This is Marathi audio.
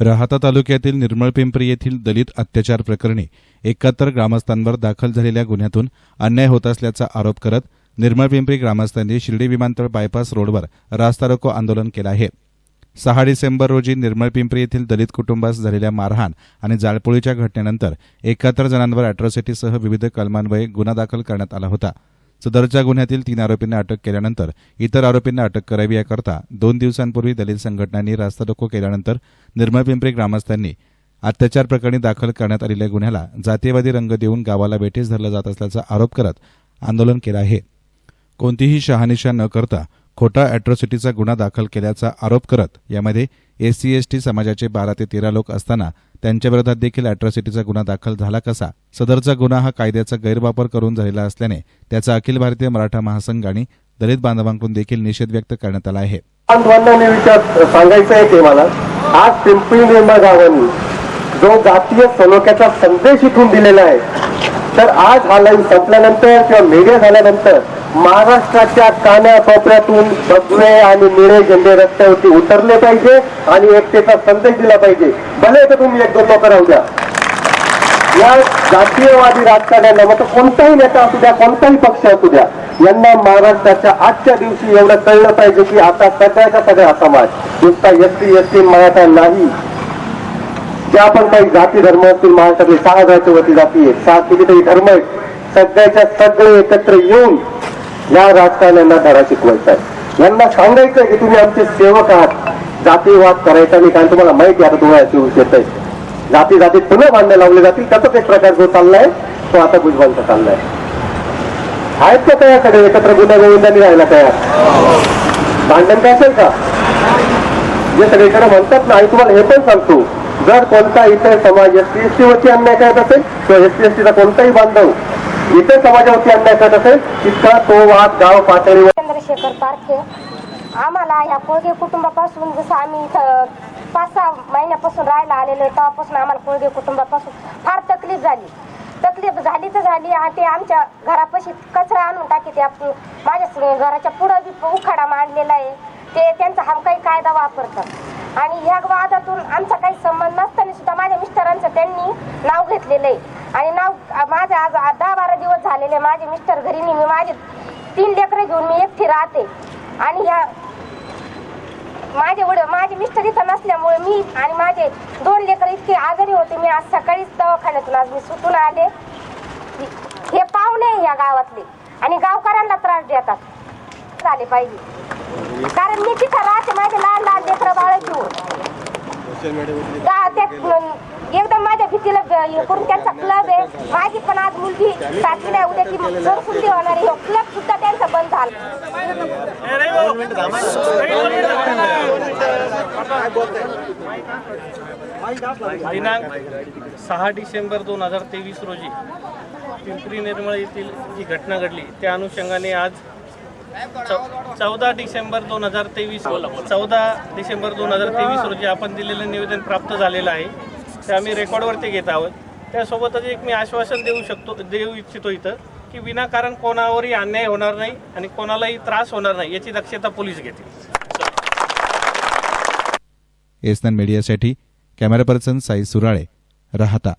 राहाता तालुक्यातील निर्मळ पिंपरी येथील दलित अत्याचार प्रकरणी एकाहत्तर ग्रामस्थांवर दाखल झालेल्या गुन्ह्यातून अन्याय होत असल्याचा आरोप करत निर्मळ पिंपरी ग्रामस्थांनी शिर्डी विमानतळ बायपास रोडवर रास्ता रोको आंदोलन केलं आहे. सहा डिसेंबर रोजी निर्मळ पिंपरी येथील दलित कुटुंबास झालेल्या मारहाण आणि जाळपोळीच्या घटनेनंतर एकाहत्तर जणांवर अॅट्रॉसिटीसह विविध कलमान्वये गुन्हा दाखल करण्यात आला होता. सदरच्या गुन्ह्यातील तीन आरोपींना अटक केल्यानंतर इतर आरोपींना अटक करावी याकरता दोन दिवसांपूर्वी दलित संघटनांनी रास्ता रोको केल्यानंतर निर्मळ पिंपरी ग्रामस्थांनी अत्याचार प्रकरणी दाखल करण्यात आलेल्या गुन्ह्याला जातीयवादी रंग देऊन गावाला वेठीस धरलं जात असल्याचा आरोप करत आंदोलन केलं आहे. कोणतीही शहानिशा न करता खोटा अॅट्रॉसिटीचा गुन्हा दाखल केल्याचा आरोप करत यामध्ये एससी एसटी समाजाचे बारा ते तेरा लोक असताना त्यांच्याविरोधात देखील अॅट्रॉसिटीचा गुन्हा दाखल झाला कसा? सदरचा गुन्हा हा कायद्याचा गैरवापर करून झालेला असल्याने त्याचा अखिल भारतीय मराठा महासंघ आणि दलित बांधवांकडून देखील निषेध व्यक्त करण्यात आला आहे. विचार सांगायचं आहे ते मला आज पिंपरी निर्मळ गावांनी जो जातीय सलोख्याचा संदेश इथून दिलेला आहे तर आज हा लाईन संपल्यानंतर किंवा मीडिया झाल्यानंतर महाराष्ट्राच्या कानाकोपऱ्यातून भगवे आणि निळे झेंडे रस्त्यावरती उतरले पाहिजे आणि एकतेचा संदेश दिला पाहिजे. भले तर तुम्ही एक दोन लोक राहू द्या. या जातीयवादी राजकारण्यांना मग कोणताही नेता असू द्या कोणताही पक्ष असू द्या यांना महाराष्ट्राच्या आजच्या दिवशी एवढं कळलं पाहिजे की आता सगळ्याचा सगळा समाज नुसता S T S T Maratha नाही. ज्या पण काही जाती धर्म असतील महाराष्ट्रातले सहा हजारच्या वरती जाती आहेत सहा कितीतरी धर्म आहेत सगळ्याच्या सगळे एकत्र येऊन या राजकारण्यांना धडा शिकवायचा आहे. यांना सांगायचं की तुम्ही आमचे सेवक आहात. जातीवाद करायचा नाही कारण तुम्हाला माहिती आता तुम्हाला दिवस येत आहे जाती जातीत पुन्हा भांडे लावले जातील. त्याचाच एक प्रकार जो चाललाय तो आता भुजबळचा चाललाय. आहेत का तयार सगळे एकत्र गुन्हा गोविंदांनी राहायला तयार? भांडण काय असेल का? जे सगळीकडे म्हणतात ना आणि तुम्हाला हे पण सांगतो जर कोणता इतर समाज एस टी एस टी वरती अन्याय करत असेल किंवा एस टी एस टीचा कोणताही बांधव इतर समाजावरती अन्याय करत असेल तितका तो वाद गाव पातळीवर चंद्रशेखर पारखे आम्हाला ह्या कोळगे कुटुंबापासून जसं आम्ही इथं पाच सहा महिन्यापासून राहायला आलेलो आहे तेव्हापासून आम्हाला कोळगे कुटुंबापासून फार तकलीफ झाली. तकलीफ झाली तर झाली आणि ते आमच्या घरापाशी कचरा आणून टाकी ते आपण माझ्या घराच्या पुढं बी उखाडा मांडलेला आहे. ते त्यांचा हम काही कायदा वापरतात आणि ह्या वादातून आमचा काही संबंध नसताना सुद्धा माझ्या मिस्टरांचं त्यांनी नाव घेतलेलं आहे आणि नाव आ- माझं आज आ- दहा बारा दिवस झालेले माझे मिस्टर घरी मी माझे तीन लेकरं घेऊन मी एकटी राहते. आणि ह्या माझे वडील माझे मिस्टर इथं नसल्यामुळे मी आणि माझे दोन लेकर इतके आजारी होते. मी आज सकाळीच दवाखान्यातून आज मी सुटून आले. हे पाहुणे या गावातले. आणि गावकऱ्यांना त्रास देतात. झाले पाहिजे. कारण मी तिथं राहते माझे लहान लहान लेकरं बाळ घेऊन. एकदम माझ्या भीतीला करून त्यांचा क्लब आहे. माझी पण आज मुलगी सातवीला आहे, उद्याची सरसुंदी होणार आहे क्लब सुद्धा त्यांचा बंद झाला. दिनांक सहा डिसेंबर दोन हजार तेवीस रोजी पिंपरी निर्मळ येथील जी घटना घडली त्या अनुषंगाने आज चौदा डिसेंबर दोन हजार तेवीस चौदा डिसेंबर दोन हजार तेवीस रोजी आपण दिलेलं निवेदन प्राप्त झालेलं आहे. ते आम्ही रेकॉर्डवरती घेत आहोत. त्यासोबतच एक मी आश्वासन देऊ शकतो देऊ इच्छितो इथं की विनाकारण कोणावरही अन्याय होणार नाही आणि कोणालाही त्रास होणार नाही याची दक्षता पोलीस घेतील. एसनन मीडियासाठी कॅमेरा पर्सन साई सुराळे राहता.